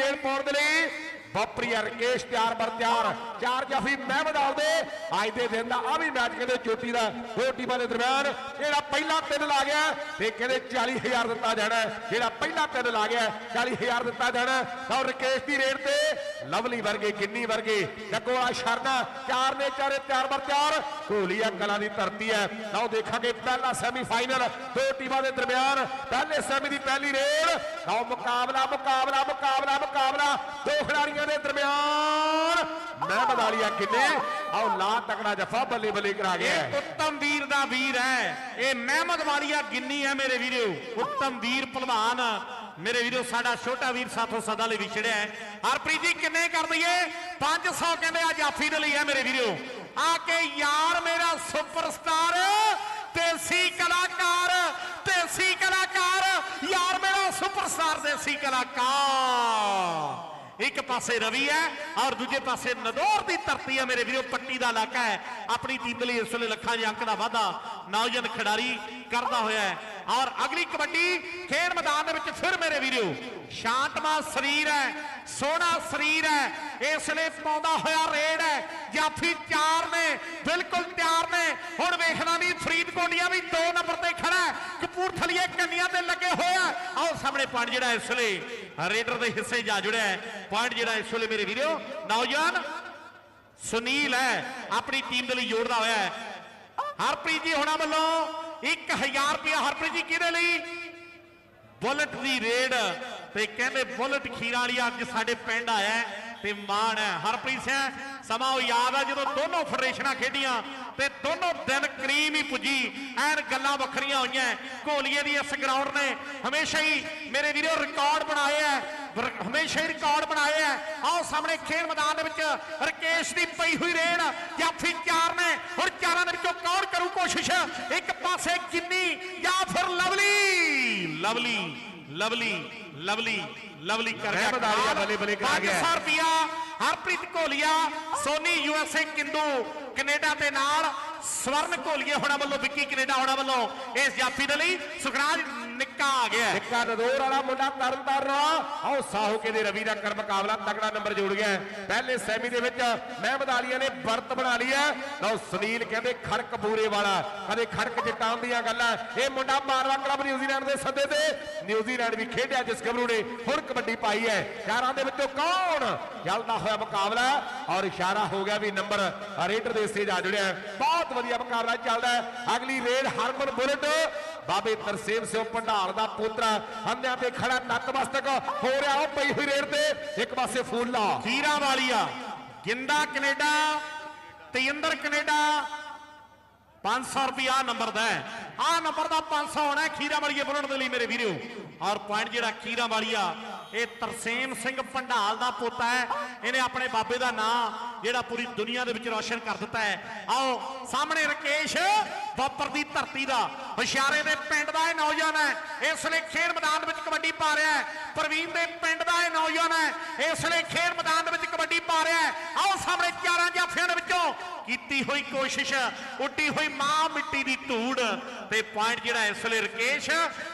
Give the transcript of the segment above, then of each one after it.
Raid ਪਾਉਣ ਦੇ ਲਈ। ਬੱਪਰੀ ਰਕੇਸ਼, ਤਿਆਰ ਬਰ ਤਿਆਰ। ਚਾਰ ਜਾਫੀ ਮਹਿਮਦ ਆਉਦੇ ਅੱਜ ਦੇ ਦਿਨ ਦਾ ਆ ਵੀ ਮੈਚ ਕਹਿੰਦੇ ਚੋਟੀ ਦਾ ਦੋ ਟੀਮਾਂ ਦੇ ਦਰਮਿਆਨ। ਜਿਹੜਾ ਪਹਿਲਾ ਤਿੰਨ ਲਾ ਗਿਆ, ਤੇ ਕਹਿੰਦੇ 40000 ਦਿੱਤਾ ਜਾਣਾ ਜਿਹੜਾ ਪਹਿਲਾ ਤਿੰਨ ਲਾ ਗਿਆ 40000 ਦਿੱਤਾ ਜਾਣਾ ਹੈ। ਤਾਂ ਰਕੇਸ਼ ਦੀ ਰੇਡ ਤੇ ਲਵਲੀ ਵਰਗੇ, ਕਿੰਨੀ ਵਰਗੇ। ਜੱਗੋਆ ਸ਼ਰਨਾ ਚਾਰ ਨੇ ਚਾਰੇ ਤਿਆਰ ਬਰ ਤਿਆਰ। ਕੋਲੀਆ ਕਲਾ ਦੀ ਧਰਤੀ ਹੈ। ਲਓ ਦੇਖਾਂਗੇ ਪਹਿਲਾ ਸੈਮੀਫਾਈਨਲ ਦੋ ਟੀਮਾਂ ਦੇ ਦਰਮਿਆਨ, ਪਹਿਲੇ ਸੈਮੀ ਦੀ ਪਹਿਲੀ ਰੇਡ ਲਓ ਮੁਕਾਬਲਾ ਮੁਕਾਬਲਾ ਮੁਕਾਬਲਾ ਮੁਕਾਬਲਾ। ਦੋ ਖਿਡਾਰੀਆਂ ਦੇ ਦਰਮਿਆਨ। ਮੈਂ ਬਦਾਲੀਆ ਕਿੰਨੇ? ਆਓ ਲਾ ਤਕੜਾ ਜਫਾ ਬੱਲੇ ਬੱਲੇ ਕਰਾ ਗਿਆ ਉੱਤਮ ਵੀਰ ਦਾ ਵੀਰ ਹੈ। ਇਹ ਮਹਿਮਦ ਵਾਲੀਆ ਗਿੰਨੀ ਹੈ ਮੇਰੇ ਵੀਰੋ। ਉੱਤਮ ਵੀਰ ਪਹਿਲਵਾਨ ਮੇਰੇ ਵੀਰੋ, ਸਾਡਾ ਛੋਟਾ ਵੀਰ ਸਾਥੋਂ ਸਦਾ ਲਈ ਵਿਛੜਿਆ ਹੈ। ਹਰਪ੍ਰੀਤ ਜੀ ਕਿੰਨੇ ਕਰ ਦਈਏ 500 ਕਹਿੰਦੇ ਆ ਜਾਫੀ ਦੇ ਲਈ ਹੈ ਮੇਰੇ ਵੀਰੋ। ਆ ਕੇ ਯਾਰ ਮੇਰਾ ਸੁਪਰਸਟਾਰ, ਦੇਸੀ ਕਲਾਕਾਰ ਦੇਸੀ ਕਲਾਕਾਰ, ਯਾਰ ਮੇਰਾ ਸੁਪਰਸਟਾਰ, ਦੇਸੀ ਕਲਾਕਾਰ। ਇੱਕ ਪਾਸੇ ਰਵੀ ਹੈ ਔਰ ਦੂਜੇ ਪਾਸੇ ਨਦੌਰ ਦੀ ਧਰਤੀ ਹੈ। ਮੇਰੇ ਵੀਰੋ, ਪੱਟੀ ਦਾ ਇਲਾਕਾ ਹੈ। ਆਪਣੀ ਟੀਮ ਲਈ ਇਸ ਵੇਲੇ ਲੱਖਾਂ ਦੇ ਅੰਕ ਦਾ ਵਾਧਾ ਨੌਜਵਾਨ ਖਿਡਾਰੀ ਕਰਦਾ ਹੋਇਆ ਹੈ। ਔਰ ਅਗਲੀ ਕਬੱਡੀ ਖੇਡ ਮੈਦਾਨ ਦੇ ਵਿੱਚ ਫਿਰ ਮੇਰੇ ਵੀਰੋ, ਸ਼ਾਂਤਮਾ ਸਰੀਰ ਹੈ, ਸੋਹਣਾ ਸਰੀਰ ਹੈ। ਇਸ ਲਈ ਪਾਉਂਦਾ ਹੋਇਆ ਰੇਡ ਹੈ। ਜਾਫੀ ਚਾਰ ਨੇ, ਬਿਲਕੁਲ ਤਿਆਰ ਨੇ। ਹੁਣ ਵੇਖਣਾ ਨਹੀਂ ਫਰੀਦਕੋਟੀਆਂ ਵੀ 2 ਨੰਬਰ ਤੇ ਖੜਾ ਕਪੂਰਥਲੀਏ ਕੰਨੀਆਂ ਤੇ ਲੱਗੇ ਹੋਇਆ ਆਓ ਸਾਹਮਣੇ ਪੁਆਇੰਟ ਜਿਹੜਾ ਇਸ ਵੇਲੇ ਰੇਡਰ ਦੇ ਹਿੱਸੇ ਜਾ ਜੁੜਿਆ ਪੁਆਇੰਟ ਜਿਹੜਾ ਇਸ ਵੇਲੇ ਮੇਰੇ ਵੀਰੋ, ਨੌਜਵਾਨ ਸੁਨੀਲ ਹੈ। ਆਪਣੀ ਟੀਮ ਦੇ ਲਈ ਜੋੜਦਾ ਹੋਇਆ ਹੈ। ਹਰਪ੍ਰੀਤ ਜੀ ਹੋਣਾ ਵੱਲੋਂ 1000 ਰੁਪਇਆ। ਹਰਪ੍ਰੀਤ ਜੀ ਕਿਹਦੇ ਲਈ? ਬੁਲਟ ਦੀ ਰੇਡ। ਤੇ ਕਹਿੰਦੇ ਬੁਲਟ ਖੀਰਾਂ ਵਾਲੀ ਅੱਜ ਸਾਡੇ ਪਿੰਡ ਆਇਆ ਤੇ ਮਾਣ ਹੈ। ਹਰਪ੍ਰੀਤ ਸਿੰਘ, ਸਮਾਂ ਉਹ ਯਾਦ ਆ ਜਦੋਂ ਦੋਨੋਂ ਫੈਡਰੇਸ਼ਨਾਂ ਖੇਡੀਆਂ ਤੇ ਦੋਨੋਂ ਦਿਨ ਕਰੀਮ ਹੀ ਪੁੱਜੀ। ਐਨ ਗੱਲਾਂ ਵੱਖਰੀਆਂ ਹੋਈਆਂ। ਕੋਲੀਏ ਦੀ ਇਸ ਗਰਾਊਂਡ ਨੇ ਹਮੇਸ਼ਾ ਹੀ ਮੇਰੇ ਵੀਰੋ ਰਿਕਾਰਡ ਬਣਾਏ ਹੈ ਹਮੇਸ਼ਾ ਹੀ ਰਿਕਾਰਡ ਬਣਾਏ ਹੈ ਆਓ ਸਾਹਮਣੇ ਖੇਡ ਮੈਦਾਨ ਦੇ ਵਿੱਚ ਰਕੇਸ਼ ਦੀ ਪਈ ਹੋਈ ਰੇਡ ਜਾਫੀ ਚਾਰ ਨੇ। ਹੁਣ ਚਾਰਾਂ ਦੇ ਵਿੱਚੋਂ ਕੌਣ ਕਰੂ ਕੋਸ਼ਿਸ਼? ਇੱਕ ਪਾਸੇ ਕਿੰਨੀ ਜਾਂ ਫਿਰ ਲਵਲੀ? ਲਵਲੀ ਲਵਲੀ ਲਵਲੀ ਲਵਲੀ ਕਰ ਗਿਆ ਆਲੀਆ ਬੱਲੇ ਬੱਲੇ ਕਰਾ ਗਿਆ। 500 ਰੁਪਿਆ ਹਰਪ੍ਰੀਤ ਕੋਲੀਆ ਸੋਨੀ ਯੂਐਸਏ ਕਿੰਦੂ ਕੈਨੇਡਾ ਦੇ ਨਾਲ ਸਵਰਨ ਕੋਲੀਏ ਹੋਣਾ ਵੱਲੋਂ ਵਿੱਕੀ ਕੈਨੇਡਾ ਹੋਣਾ ਵੱਲੋਂ ਇਸ ਜਾਫੀ ਦੇ ਲਈ ਸੁਖਰਾਜ ਨਿੱਕਾ ਆ ਗਿਆ। ਨਿੱਕਾ ਨਦੌਰ ਵਾਲਾ ਮੁੰਡਾ ਤਰਨ ਆਓ ਸਾਹੋ ਕੇ ਦੇ ਰਵੀ ਦਾ ਕਰ ਮੁਕਾਬਲਾ ਤਗੜਾ ਨੰਬਰ ਜੋੜ ਗਿਆ। ਪਹਿਲੇ ਸੈਮੀ ਦੇ ਵਿੱਚ ਮਹਿਮਦ ਆਲੀਆ ਨੇ ਵਰਤ ਬਣਾ ਲਈ ਹੈ। ਲਓ ਸੁਨੀਲ ਕਹਿੰਦੇ ਖੜਕ ਬੂਰੇ ਵਾਲਾ। ਕਦੇ ਖੜਕ ਜਟਾਂ ਦੀਆਂ ਗੱਲਾਂ। ਇਹ ਮੁੰਡਾ ਮਾਰਵਾ ਕਲੱਬ ਨਿਊਜ਼ੀਲੈਂਡ ਦੇ ਸੱਦੇ ਤੇ। ਨਿਊਜ਼ੀਲੈਂਡ ਵੀ ਖੇਡਿਆ ਜਿਸ ਗੱਭਰੂ ਨੇ ਹੁਣ ਕਬੱਡੀ ਪਾਈ ਹੈ। ਚਾਰਾਂ ਦੇ ਵਿੱਚੋਂ ਕੌਣ ਜਲਦਾ ਹੋਇਆ ਮੁਕਾਬਲਾ? ਔਰ ਇਸ਼ਾਰਾ ਹੋ ਗਿਆ ਵੀ ਨੰਬਰ ਰੇਡਰ ਦੇ ਹਿੱਸੇ ਜਾ ਜੁੜਿਆ। ਬਹੁਤ ਵਧੀਆ ਮੁਕਾਬਲਾ ਚੱਲਦਾ ਹੈ। ਅਗਲੀ ਰੇਡ ਹਰਮਨ ਬੁਲਟ। ਬਾਬੇ ਤਰਸੇਮ ਸਿੰਘ ਪੰਡਾਲ ਦਾ ਪੋਤਰਾ ਹੰਦਿਆਂ ਤੇ ਖੜਾ ਨਤਮਸਤਕ ਹੋ ਰਿਹਾ ਉਹ ਪਈ ਹੋਈ ਰੇਡ ਤੇ। ਇੱਕ ਪਾਸੇ ਫੂਲਾ। ਖੀਰਾ ਵਾਲੀਆ, ਗਿੰਦਾ ਕੈਨੇਡਾ ਤੇਂਦਰ ਕੈਨੇਡਾ। 500 ਰੁਪਿਆ ਨੰਬਰ ਦਾ ਹੈ। ਆ ਨੰਬਰ ਦਾ 500 ਹੋਣਾ ਹੈ ਖੀਰਾ ਵਾਲੀਏ ਬੁਲਣ ਦੇ ਲਈ ਮੇਰੇ ਵੀਰੋ। ਔਰ ਪੁਆਇੰਟ ਜਿਹੜਾ ਖੀਰਾ ਵਾਲੀਆ ਇਹ ਤਰਸੇਮ ਸਿੰਘ ਪੰਡਾਲ ਦਾ ਪੋਤਾ ਹੈ। ਇਹਨੇ ਆਪਣੇ ਬਾਬੇ ਦਾ ਨਾਂ ਜਿਹੜਾ ਪੂਰੀ ਦੁਨੀਆ ਦੇ ਵਿੱਚ ਰੌਸ਼ਨ ਕਰ ਦਿੱਤਾ ਹੈ। ਆਓ, ਸਾਹਮਣੇ ਰਕੇਸ਼ ਬੱਪਰ ਦੀ ਧਰਤੀ ਦਾ ਹੁਸ਼ਿਆਰੇ ਦੇ ਪਿੰਡ ਦਾ ਇਹ ਨੌਜਵਾਨ ਹੈ। ਇਸ ਲਈ ਖੇਡ ਮੈਦਾਨ ਵਿੱਚ ਕਬੱਡੀ ਪਾ ਰਿਹਾ ਹੈ। ਪ੍ਰਵੀਨ ਦੇ ਪਿੰਡ ਦਾ ਇਹ ਨੌਜਵਾਨ ਹੈ। ਇਸ ਲਈ ਖੇਡ ਮੈਦਾਨ ਦੇ ਵਿੱਚ ਕਬੱਡੀ ਪਾ ਰਿਹਾ ਹੈ। ਆਓ, ਸਾਹਮਣੇ ਚਾਰਾਂ ਜਾਫਿਆਂ ਦੇ ਵਿੱਚੋਂ ਕੀਤੀ ਹੋਈ ਕੋਸ਼ਿਸ਼, ਉੱਡੀ ਹੋਈ ਮਾਂ ਮਿੱਟੀ ਦੀ ਧੂੜ ਤੇ ਪੁਆਇੰਟ ਜਿਹੜਾ ਇਸ ਵੇਲੇ ਰਕੇਸ਼,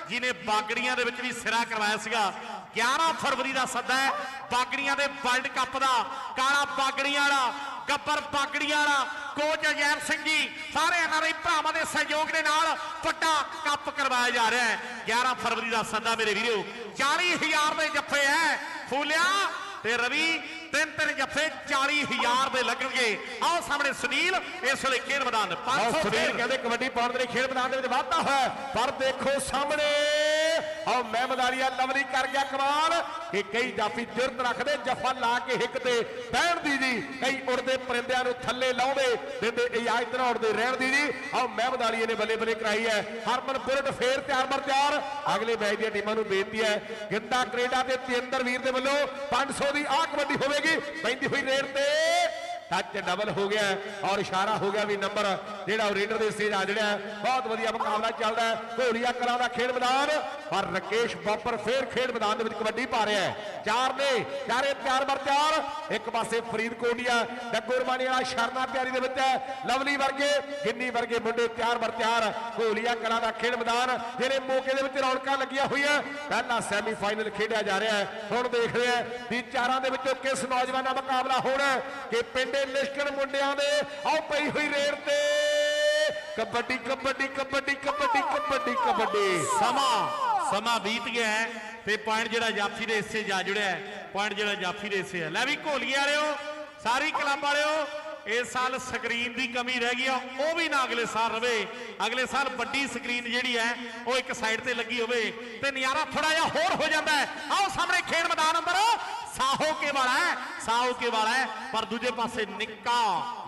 ਜਿਹਨੇ ਬਾਗੜੀਆਂ ਦੇ ਵਿੱਚ ਵੀ ਸਿਰਾ ਕਰਵਾਇਆ ਸੀਗਾ। 11 ਫਰਵਰੀ ਦਾ ਸੱਦਾ ਹੈ। ਬਾਗੜੀਆਂ ਦੇ ਵਰਲਡ ਕੱਪ ਦਾ। ਕਾਲਾ ਬਾਗੜੀਆਂ ਵਾਲਾ ਗੱਬਰ ਬਾਗੜੀਆਂ ਵਾਲਾ ਕੋਚ ਅਜੈਬ ਸਿੰਘ ਜੀ ਸਾਰੇ ਐਨਆਰਆਈ ਭਰਾਵਾਂ ਦੇ ਸਹਿਯੋਗ ਦੇ ਨਾਲ ਵੱਡਾ ਕੱਪ ਕਰਵਾਇਆ ਜਾ ਰਿਹਾ ਹੈ। 11 ਫਰਵਰੀ ਦਾ ਸੱਦਾ ਮੇਰੇ ਵੀਰੋ 40000 ਦੇ ਜੱਫੇ ਹੈ। ਫੂਲਿਆ ਤੇ ਰਵੀ ਤਿੰਨ ਤਿੰਨ ਜੱਫੇ 40000 ਦੇ ਲੱਗਣਗੇ। ਆਓ ਸਾਹਮਣੇ ਸੁਨੀਲ ਇਸ ਵੇਲੇ ਖੇਡ ਮੈਦਾਨ ਆਓ 500 ਸੁਨੀਲ ਕਹਿੰਦੇ ਕਬੱਡੀ ਪਾਉਣ ਦੇ ਲਈ ਖੇਡ ਮੈਦਾਨ ਦੇ ਵਿੱਚ ਵਾਧਾ ਹੋਇਆ ਪਰ ਦੇਖੋ ਸਾਹਮਣੇ। ਆਓ ਮਹਿਮਦ ਲਵਲੀ ਕਰ ਗਿਆ ਕਮਾਲ। ਕਿ ਕਈ ਜਾਫੀ ਜੁਰਤ ਰੱਖਦੇ, ਜਫਾ ਲਾ ਕੇ ਹਿੱਕ ਤੇ ਬਹਿਣ ਦੀ ਜੀ। ਕਈ ਉੜਦੇ ਪਰਿੰਦਿਆਂ ਨੂੰ ਥੱਲੇ ਲਾਉਂਦੇ, ਦਿੰਦੇ ਇਜਾਜ਼ਤ ਨਾ ਉੜਦੇ ਰਹਿਣ ਦੀ ਜੀ। ਆਓ ਮਹਿਮਦ ਨੇ ਬੱਲੇ ਬੱਲੇ ਕਰਾਈ ਹੈ। ਹਰਮਨ ਬੁਲਟ ਫੇਰ ਤਿਆਰ ਬਰ ਤਿਆਰ। ਅਗਲੇ ਮੈਚ ਦੀਆਂ ਟੀਮਾਂ ਨੂੰ ਬੇਨਤੀ ਹੈ ਗਿੱਧਾ ਕੈਨੇਡਾ ਤੇ ਤੇਂਦਰ ਵੀਰ ਦੇ ਵੱਲੋਂ 500 ਦੀ ਆਹ ਕਬੱਡੀ ਹੋਵੇਗੀ। ਪੈਂਦੀ ਹੋਈ ਰੇਡ ਤੇ ਟੱਚ ਡਬਲ ਹੋ ਗਿਆ ਔਰ ਇਸ਼ਾਰਾ ਹੋ ਗਿਆ ਵੀ ਨੰਬਰ ਜਿਹੜਾ ਉਹ ਰੇਡਰ ਦੇ ਸਟੇਜ ਆ ਜਿਹੜਾ ਬਹੁਤ ਵਧੀਆ ਮੁਕਾਬਲਾ ਚੱਲਦਾ ਹੈ। ਘੋਲੀਆ ਕਲਾਂ ਦਾ ਖੇਡ ਮੈਦਾਨ, ਪਰ ਰਕੇਸ਼ ਬਾਪਰ ਫੇਰ ਖੇਡ ਮੈਦਾਨ ਦੇ ਵਿੱਚ ਕਬੱਡੀ ਪਾ ਰਿਹਾ ਹੈ। ਚਾਰ ਨੇ ਚਾਰੇ ਤਿਆਰ ਬਰ ਤਿਆਰ। ਇੱਕ ਪਾਸੇ ਫਰੀਦ ਕੋਟੀਆ ਡੱਗੋਰਮਾਨੀ ਵਾਲਾ ਸ਼ਰਨਾ ਤਿਆਰੀ ਦੇ ਵਿੱਚ ਹੈ। ਲਵਲੀ ਵਰਗੇ, ਗਿੰਨੀ ਵਰਗੇ ਮੁੰਡੇ ਤਿਆਰ ਬਰ ਤਿਆਰ। ਘੋਲੀਆ ਕਲਾਂ ਦਾ ਖੇਡ ਮੈਦਾਨ, ਜਿਹੜੇ ਮੌਕੇ ਦੇ ਵਿੱਚ ਰੌਣਕਾਂ ਲੱਗੀਆਂ ਹੋਈਆਂ, ਪਹਿਲਾ ਸੈਮੀਫਾਈਨਲ ਖੇਡਿਆ ਜਾ ਰਿਹਾ ਹੈ। ਹੁਣ ਦੇਖਦੇ ਆ ਵੀ ਚਾਰਾਂ ਦੇ ਵਿੱਚੋਂ ਕਿਸ ਨੌਜਵਾਨ ਦਾ ਮੁਕਾਬਲਾ ਹੋਣਾ ਕਿ ਪਿੰਡੇ ਲਿਸ਼ਕਣ ਮੁੰਡਿਆਂ ਦੇ, ਆਓ ਪਈ ਹੋਈ ਰੇਡ ਤੇ। ਕਬੱਡੀ ਕਬੱਡੀ ਕਬੱਡੀ ਕਬੱਡੀ ਕਬੱਡੀ ਕਬੱਡੀ। ਸਮਾਂ ਸਮਾਂ ਬੀਤ ਗਿਆ ਹੈ ਤੇ ਪੁਆਇੰਟ ਜਿਹੜਾ ਜਾਫੀ ਦੇ ਹਿੱਸੇ ਜਾ ਜੁੜਿਆ ਹੈ, ਪੁਆਇੰਟ ਜਿਹੜਾ ਜਾਫੀ ਦੇ ਹਿੱਸੇ ਹੈ। ਲੈ ਵੀ ਘੋਲੀਏ ਵਾਲਿਓ, ਸਾਰੀ ਕਲੱਬ ਵਾਲਿਓ ਇਸ ਸਾਲ ਸਕਰੀਨ ਦੀ ਕਮੀ ਰਹਿ ਗਈ ਆ, ਉਹ ਵੀ ਨਾ ਅਗਲੇ ਸਾਲ ਰਵੇ। ਅਗਲੇ ਸਾਲ ਵੱਡੀ ਸਕਰੀਨ ਜਿਹੜੀ ਹੈ, ਉਹ ਇੱਕ ਸਾਈਡ ਤੇ ਲੱਗੀ ਹੋਵੇ ਤੇ ਨਜ਼ਾਰਾ ਥੋੜਾ ਜਿਹਾ ਹੋਰ ਹੋ ਜਾਂਦਾ ਹੈ। ਆਓ ਸਾਹਮਣੇ ਖੇਡ ਮੈਦਾਨ ਅੰਦਰ ਸਾਹੋ ਕੇ ਵਾਲਾ ਹੈ, ਸਾਹੋ ਕੇ ਵਾਲਾ ਹੈ, ਪਰ ਦੂਜੇ ਪਾਸੇ ਨਿੱਕਾ,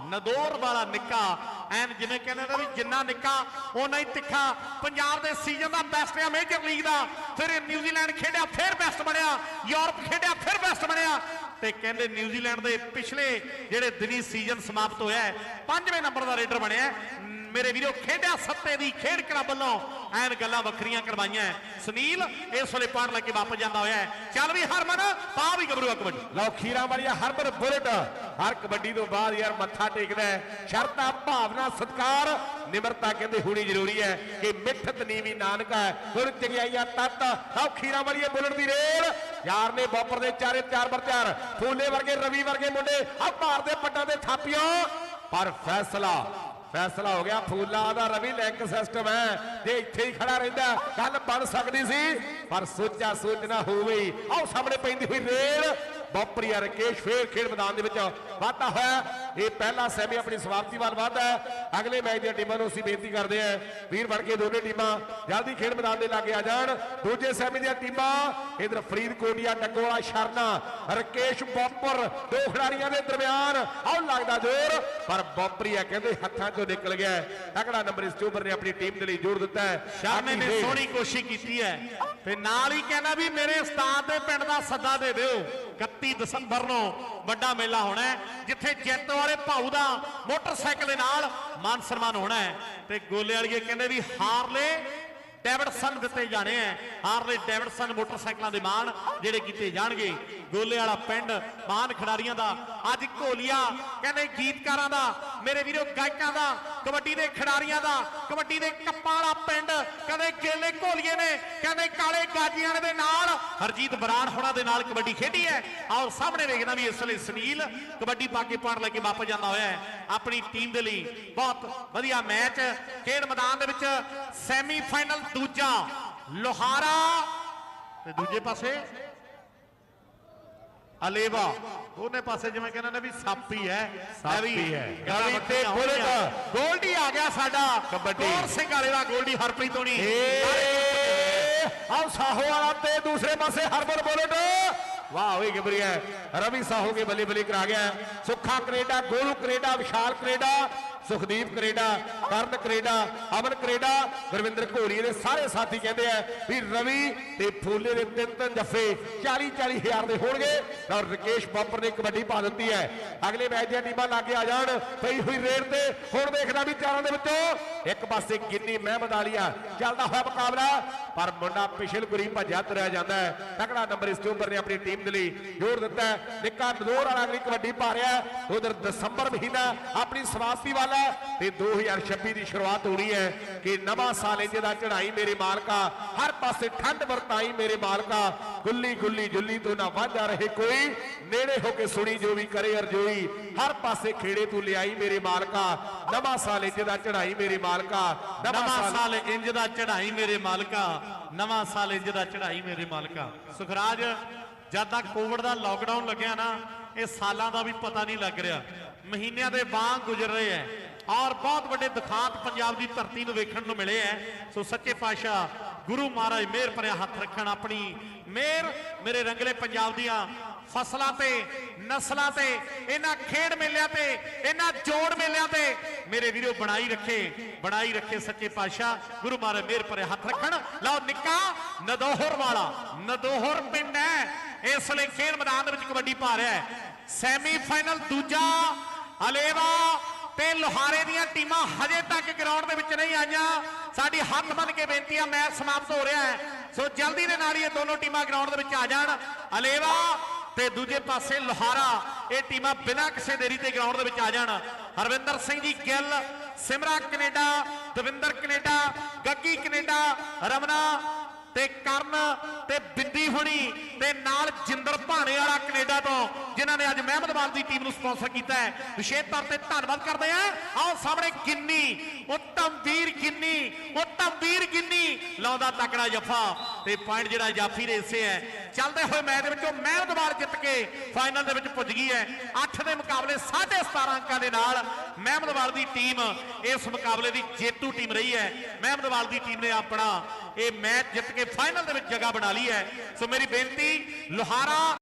ਨਦੌਰ ਵਾਲਾ ਨਿੱਕਾ। ਐਨ ਜਿਵੇਂ ਕਹਿੰਦੇ ਨੇ ਵੀ ਜਿੰਨਾ ਨਿੱਕਾ, ਓਨਾ ਹੀ ਤਿੱਖਾ। ਪੰਜਾਬ ਦੇ ਸੀਜ਼ਨ ਦਾ ਬੈਸਟ ਆ ਮੇਜਰ ਲੀਗ ਦਾ। ਫਿਰ ਨਿਊਜ਼ੀਲੈਂਡ ਖੇਡਿਆ, ਫਿਰ ਬੈਸਟ ਬਣਿਆ। ਯੂਰਪ ਖੇਡਿਆ, ਫਿਰ ਬੈਸਟ ਬਣਿਆ। ਤੇ ਕਹਿੰਦੇ ਨਿਊਜ਼ੀਲੈਂਡ ਦੇ ਪਿਛਲੇ ਜਿਹੜੇ ਦਿਨੀ ਸੀਜ਼ਨ ਸਮਾਪਤ ਹੋਇਆ ਹੈ, ਪੰਜਵੇਂ ਨੰਬਰ ਦਾ ਰੇਡਰ ਬਣਿਆ ਮੇਰੇ ਵੀਰੋ ਖੇਡਿਆ ਸੱਤੇ ਦੀ ਖੇਡ ਕਲੱਬ ਵੱਲੋਂ। ਐਨ ਗੱਲਾਂ ਵੱਖਰੀਆਂ ਕਰਵਾਈਆਂ ਸੁਨੀਲ, ਇਸ ਵੇਲੇ ਪਾਰ ਲੈ ਵਾਪਸ ਜਾਂਦਾ ਹੋਇਆ ਚੱਲ ਵੀ ਹਰਮਨ, ਪਾ ਵੀ ਗੱਭਰੂ ਕਬੱਡੀ। ਲਓ, ਖੀਰਾਂ ਵਾਲੀਆ ਹਰਬਰ ਬੁਲਟ। ਹਰ ਕਬੱਡੀ ਤੋਂ ਬਾਅਦ ਯਾਰ ਮੱਥਾ ਟੇਕਦਾ ਸ਼ਰਤਾਂ ਭਾਵਨਾ, ਸਤਕਾਰ, ਨਿਮਰਤਾ ਕਹਿੰਦੇ ਹੋਣੀ ਜ਼ਰੂਰੀ ਹੈ ਕਿ ਮਿੱਠਤ ਨੀਵੀਂ ਨਾਨਕਾ ਹੈ ਗੁਰ ਚੰਗਿਆਈਆ ਤਤ। ਲਓ, ਖੀਰਾਂ ਵਾਲੀਏ ਬੁਲਟ ਦੀ ਰੇਲ। ਯਾਰ ਨੇ ਬੋਪਰ ਦੇ ਚਾਰੇ ਚਾਰ ਬਰ ਚਾਰ ਫੂਲੇ ਵਰਗੇ, ਰਵੀ ਵਰਗੇ ਮੁੰਡੇ। ਆ ਮਾਰਦੇ ਪੱਟਾਂ ਦੇ ਥਾਪੀਆਂ। ਪਰ ਫੈਸਲਾ ਫੈਸਲਾ ਹੋ ਗਿਆ। ਫੂਲਾ ਦਾ ਰਵੀ ਲਿੰਕ ਸਿਸਟਮ ਹੈ। ਜੇ ਇੱਥੇ ਹੀ ਖੜਾ ਰਹਿੰਦਾ, ਗੱਲ ਬਣ ਸਕਦੀ ਸੀ, ਪਰ ਸੋਚਿਆ ਸੋਚਣਾ ਹੋਵੇ। ਹੀ। ਸਾਹਮਣੇ ਪੈਂਦੀ ਹੋਈ ਰੇਲ ਬੋਪਰੀਆ ਰਕੇਸ਼, ਫੇਰ ਖੇਡ ਮੈਦਾਨ ਦੇ ਵਿੱਚ ਵਾਧਾ ਹੋਇਆ। ਇਹ ਪਹਿਲਾ ਸੈਮੀ ਆਪਣੀ ਸਮਾਪਤੀ ਵੱਲ ਵਧਦਾ ਅਗਲੇ ਮੈਚ ਦੀਆਂ ਟੀਮਾਂ ਨੂੰ ਅਸੀਂ ਬੇਨਤੀ ਕਰਦੇ ਹਾਂ, ਵੀਰ ਬਣ ਕੇ ਦੋਨੇ ਟੀਮਾਂ ਜਲਦੀ ਖੇਡ ਮੈਦਾਨ ਦੇ ਲਾਗੇ ਆ ਜਾਣ। ਦੂਜੇ ਸੈਮੀ ਦੀਆਂ ਟੀਮਾਂ, ਇਧਰ ਫਰੀਦਕੋਟੀਆ ਡੱਗੋਵਾਲਾ ਸ਼ਰਨਾ, ਰਕੇਸ਼ ਬੋਪਰ ਦੋ ਖਿਡਾਰੀਆਂ ਦੇ ਦਰਮਿਆਨ। ਆਉ ਲੱਗਦਾ ਜ਼ੋਰ, ਪਰ ਬੋਪਰੀਆ ਕਹਿੰਦੇ ਹੱਥਾਂ ਚੋਂ ਨਿਕਲ ਗਿਆ ਹੈ। ਤਕੜਾ ਨੰਬਰ ਇਸ ਚੋਬਰ ਨੇ ਆਪਣੀ ਟੀਮ ਦੇ ਲਈ ਜੋੜ ਦਿੱਤਾ ਹੈ। ਸ਼ਰਮੇ ਨੇ ਸੋਹਣੀ ਕੋਸ਼ਿਸ਼ ਕੀਤੀ ਹੈ। ਤੇ ਨਾਲ ਹੀ ਕਹਿੰਦਾ ਵੀ ਮੇਰੇ ਉਸਤਾਦ ਦੇ ਪਿੰਡ ਦਾ ਸੱਦਾ ਦੇ ਦਿਓ। 31 ਦਸੰਬਰ ਨੂੰ ਵੱਡਾ ਮੇਲਾ ਹੋਣਾ ਜਿੱਥੇ ਜਿੱਤ ਵਾਲੇ ਭਾਊ ਦਾ ਮੋਟਰਸਾਈਕਲ ਦੇ ਨਾਲ ਮਾਨ ਸਨਮਾਨ ਹੋਣਾ ਹੈ। ਤੇ ਗੋਲੇ ਵਾਲੀਏ ਕਹਿੰਦੇ ਵੀ ਹਾਰਲੇ ਡੈਵਿਡਸਨ ਦਿੱਤੇ ਜਾਣੇ ਆ। ਹਾਰਲੇ ਡੈਵਿਡਸਨ ਮੋਟਰਸਾਈਕਲਾਂ ਦੇ ਮਾਨ ਜਿਹੜੇ ਕੀਤੇ ਜਾਣਗੇ। ਗੋਲੇ ਵਾਲਾ ਪਿੰਡ ਮਾਨ ਖਿਡਾਰੀਆਂ ਦਾ ਅੱਜ ਘੋਲੀਆ। ਕਹਿੰਦੇ ਗੀਤਕਾਰਾਂ ਦਾ, ਮੇਰੇ ਵੀਰੋ ਗਾਇਕਾਂ ਦਾ, ਕਬੱਡੀ ਦੇ ਖਿਡਾਰੀਆਂ ਦਾ, ਕਬੱਡੀ ਦੇ ਕੱਪਾਂ ਵਾਲਾ ਪਿੰਡ। ਕਹਿੰਦੇ ਗੇਲੇ ਘੋਲੀਏ ਨੇ। ਕਹਿੰਦੇ ਕਾਲੇ ਗਾਜੀਆਂ ਦੇ ਨਾਲ, ਹਰਜੀਤ ਬਰਾੜ ਹੋਣਾ ਦੇ ਨਾਲ ਕਬੱਡੀ ਖੇਡੀ ਹੈ। ਆਓ ਸਾਹਮਣੇ ਵੇਖਦਾ ਵੀ ਇਸ ਵੇਲੇ ਸੁਨੀਲ ਕਬੱਡੀ ਪਾ ਕੇ ਪਾਣ ਲੈ ਕੇ ਵਾਪਸ ਜਾਂਦਾ ਹੋਇਆ ਹੈ। ਆਪਣੀ ਟੀਮ ਦੇ ਲਈ ਬਹੁਤ ਵਧੀਆ ਮੈਚ। ਖੇਡ ਮੈਦਾਨ ਦੇ ਵਿੱਚ ਸੈਮੀ ਫਾਈਨਲ ਦੂਜਾ ਲੋਹਾਰਾ ਤੇ ਦੂਜੇ ਪਾਸੇ ਅਲੇਵਾ। ਦੋਨੇ ਪਾਸੇ ਜਿਵੇਂ ਕਹਿੰਦੇ ਨੇ ਵੀ ਸੱਪ ਹੀ ਹੈ ਸੱਪ ਹੀ। ਰਵੀ ਤੇ। ਬੁਲਟ। ਗੋਲਡੀ ਆ ਗਿਆ ਸਾਡਾ। ਕਬੱਡੀ। ਗੌਰ ਸਿੰਘ ਵਾਲੇ ਦਾ ਗੋਲਡੀ ਹਰਪ੍ਰੀਤ ਹੋਣੀ। ਆਓ ਸਾਹੋ ਵਾਲਾ ਤੇ ਦੂਸਰੇ ਪਾਸੇ ਹਰਬਰ ਬੁਲਟ। ਵਾਹ ਹੋਈ ਗਿਬਰੀਆ। ਰਵੀ ਸਾਹੋ ਕੇ ਬੱਲੇ ਬੱਲੇ ਕਰਾ ਗਿਆ। Sukha Canada Golu Canada Vishal Canada Sukhdeep ਕਰੇਡਾ Karan ਕਰੇਡਾ ਅਮਨ ਕਰੇਡਾ ਗੁਰਵਿੰਦਰ ਘੋਰੀ ਦੇ ਸਾਰੇ ਸਾਥੀ ਕਹਿੰਦੇ ਆ ਵੀ ਰਵੀ ਤੇ ਫੂਲੇ ਦੇ ਤਿੰਨ ਤਿੰਨ ਜੱਫੇ 40 40 ਹਜ਼ਾਰ ਦੇ ਹੋਣਗੇ। ਔਰ ਰਕੇਸ਼ ਬੰਪਰ ਨੇ ਕਬੱਡੀ ਪਾ ਦਿੱਤੀ ਹੈ। ਅਗਲੇ ਮੈਚ ਦੀਆਂ ਟੀਮਾਂ ਲਾਗੇ ਆ ਜਾਣ। ਪਈ ਹੋਈ ਰੇਡ ਤੇ ਹੁਣ ਦੇਖਦਾ ਵੀ ਚਾਰਾਂ ਦੇ ਵਿੱਚੋਂ ਇੱਕ ਪਾਸੇ ਗਿੰਨੀ ਮਹਿਮਦ ਆਲੀਆ ਚੱਲਦਾ ਹੋਇਆ ਮੁਕਾਬਲਾ, ਪਰ ਮੁੰਡਾ ਪਿਛਲ ਗੁਰੀ ਭੱਜਿਆ ਤੁਰਿਆ ਜਾਂਦਾ ਹੈ। ਤਕੜਾ ਨੰਬਰ ਇਸ ਚੋਬਰ ਨੇ ਆਪਣੀ ਟੀਮ ਦੇ ਲਈ ਜੋੜ ਦਿੱਤਾ ਨਿੱਕਾ ਨਦੌਰ ਵਾਲਾ ਅਗਲੀ ਕਬੱਡੀ ਪਾ ਰਿਹਾ ਉਧਰ ਦਸੰਬਰ ਮਹੀਨਾ ਆਪਣੀ ਸਮਾਪਤੀ ਵਾਲਾ ਤੇ 2026 ਦੀ ਸ਼ੁਰੂਆਤ ਹੋਣੀ ਹੈ ਕਿ ਨਵਾਂ ਸਾਲ ਇੰਜ ਦਾ ਚੜਾਈ ਮੇਰੇ ਮਾਲਕਾ, ਹਰ ਪਾਸੇ ਠੰਡ ਵਰਤਾਈ ਮੇਰੇ ਮਾਲਕਾ। ਗੁੱਲੀ ਗੁੱਲੀ ਜੁੱਲੀ ਤੋਂ ਨਾ ਵਾਝਾ ਰਹੇ ਕੋਈ। ਨੇੜੇ ਹੋ ਕੇ ਸੁਣੀ ਜੋ ਵੀ ਕਰੇ ਅਰਜੋਈ। ਹਰ ਪਾਸੇ ਖੇੜੇ ਤੂੰ ਲਿਆਈ ਮੇਰੇ ਮਾਲਕਾ। ਨਵਾਂ ਸਾਲ ਇੰਜ ਦਾ ਚੜਾਈ ਮੇਰੇ ਮਾਲਕਾ। ਨਵਾਂ ਸਾਲ। ਇੰਜ ਦਾ ਚੜਾਈ ਮੇਰੇ ਮਾਲਕਾ। ਨਵਾਂ ਸਾਲ ਇੰਜ ਦਾ ਚੜਾਈ ਮੇਰੇ ਮਾਲਕਾ। ਸੁਖਰਾਜ ਜਦ ਤੱਕ ਕੋਵਿਡ ਦਾ ਲਾਕਡਾਊਨ ਲੱਗਿਆ ਨਾ ਇਹ ਸਾਲਾਂ ਦਾ ਵੀ ਪਤਾ ਨਹੀਂ ਲੱਗ ਰਿਹਾ। ਮਹੀਨਿਆਂ ਦੇ ਬਾਅਦ ਗੁਜ਼ਰ ਰਹੇ ਐ। ਔਰ ਬਹੁਤ ਵੱਡੇ ਦੁਖਾਂਤ ਪੰਜਾਬ ਦੀ ਧਰਤੀ ਨੂੰ ਵੇਖਣ ਨੂੰ ਮਿਲੇ ਐ। ਸੋ ਸੱਚੇ ਪਾਤਸ਼ਾਹ ਗੁਰੂ ਮਹਾਰਾਜ ਮਿਹਰ ਭਰਿਆ ਹੱਥ ਰੱਖਣ ਆਪਣੀ। ਮਿਹਰ ਮੇਰੇ ਰੰਗਲੇ ਪੰਜਾਬ ਦੀਆਂ ਫਸਲਾਂ ਤੇ, ਨਸਲਾਂ ਤੇ, ਇਹਨਾਂ ਖੇਡ ਮੇਲਿਆਂ ਤੇ, ਇਹਨਾਂ ਜੋੜ ਮੇਲਿਆਂ ਤੇ। ਮੇਰੇ ਵੀਰੋ, ਬਣਾਈ ਰੱਖੇ ਬਣਾਈ ਰੱਖੇ ਸੱਚੇ ਪਾਤਸ਼ਾਹ। ਗੁਰੂ ਮਹਾਰਾਜ ਮਿਹਰ ਭਰੇ ਹੱਥ ਰੱਖਣ। ਲਓ ਨਿੱਕਾ ਨਦੋਹਰ ਵਾਲਾ, ਨਦੋਹਰ ਪਿੰਡ ਹੈ। ਇਸ ਲਈ ਖੇਡ ਮੈਦਾਨ ਦੇ ਵਿੱਚ ਕਬੱਡੀ ਪਾ ਰਿਹਾ ਹੈ। ਸੈਮੀ ਫਾਈਨਲ ਦੂਜਾ ਅਲੇਵਾ ਤੇ ਲੋਹਾਰੇ ਦੀਆਂ ਟੀਮਾਂ ਹਜੇ ਤੱਕ ਗਰਾਊਂਡ ਦੇ ਵਿੱਚ ਨਹੀਂ ਆਈਆਂ। ਸਾਡੀ ਹੱਥ ਬੰਨ ਕੇ ਬੇਨਤੀ ਆ, ਮੈਚ ਸਮਾਪਤ ਹੋ ਰਿਹਾ ਹੈ। ਸੋ ਜਲਦੀ ਦੇ ਨਾਲ ਹੀ ਇਹ ਦੋਨੋਂ ਟੀਮਾਂ ਗਰਾਊਂਡ ਦੇ ਵਿੱਚ ਆ ਜਾਣ। ਅਲੇਵਾ ਤੇ ਦੂਜੇ ਪਾਸੇ ਲੋਹਾਰਾ, ਇਹ ਟੀਮਾਂ ਬਿਨਾਂ ਕਿਸੇ ਦੇਰੀ ਤੇ ਗਰਾਊਂਡ ਦੇ ਵਿੱਚ ਆ ਜਾਣ। Harvinder Singh ji Gill, Simra Canada, Davinder Canada, Gaggi Canada, Ramna ਤੇ ਕਰਨ ਤੇ ਬਿੰਦੀ ਹੁਣੀ ਤੇ ਨਾਲ ਜਿੰਦਰ ਭਾਣੇ ਵਾਲਾ ਕੈਨੇਡਾ ਤੋਂ, ਜਿਨ੍ਹਾਂ ਨੇ ਅੱਜ ਮਹਿਮਦਵਾਲ ਦੀ ਟੀਮ ਨੂੰ ਸਪਾਂਸਰ ਕੀਤਾ ਹੈ। ਵਿਸ਼ੇਸ਼ ਤੌਰ ਤੇ ਧੰਨਵਾਦ ਕਰਦੇ ਆ ਆਓ ਸਾਹਮਣੇ ਗਿੰਨੀ, ਉੱਤਮ ਵੀਰ ਗਿੰਨੀ, ਉੱਤਮ ਵੀਰ ਗਿੰਨੀ, ਲਾਉਂਦਾ ਤਕੜਾ ਜਫਾ ਤੇ ਪੁਆਇੰਟ ਜਿਹੜਾ ਜਾਫੀ ਦੇ ਹਿੱਸੇ ਹੈ ਚੱਲਦੇ ਹੋਏ ਮੈਚ ਦੇ ਵਿੱਚੋਂ ਮਹਿਮਦਵਾਲ ਜਿੱਤ ਕੇ ਫਾਈਨਲ ਦੇ ਵਿੱਚ ਪੁੱਜ ਗਈ ਹੈ। 8 ਦੇ ਮੁਕਾਬਲੇ 17.5 ਅੰਕਾਂ ਦੇ ਨਾਲ ਮਹਿਮਦਵਾਲ ਦੀ ਟੀਮ ਇਸ ਮੁਕਾਬਲੇ ਦੀ ਜੇਤੂ ਟੀਮ ਰਹੀ ਹੈ। ਮਹਿਮਦਵਾਲ ਦੀ ਟੀਮ ਨੇ ਆਪਣਾ ਇਹ ਮੈਚ ਜਿੱਤ ਕੇ ਫਾਈਨਲ ਦੇ ਵਿੱਚ ਜਗ੍ਹਾ ਬਣਾ ਲਈ ਹੈ। ਸੋ ਮੇਰੀ ਬੇਨਤੀ, ਲੋਹਾਰਾ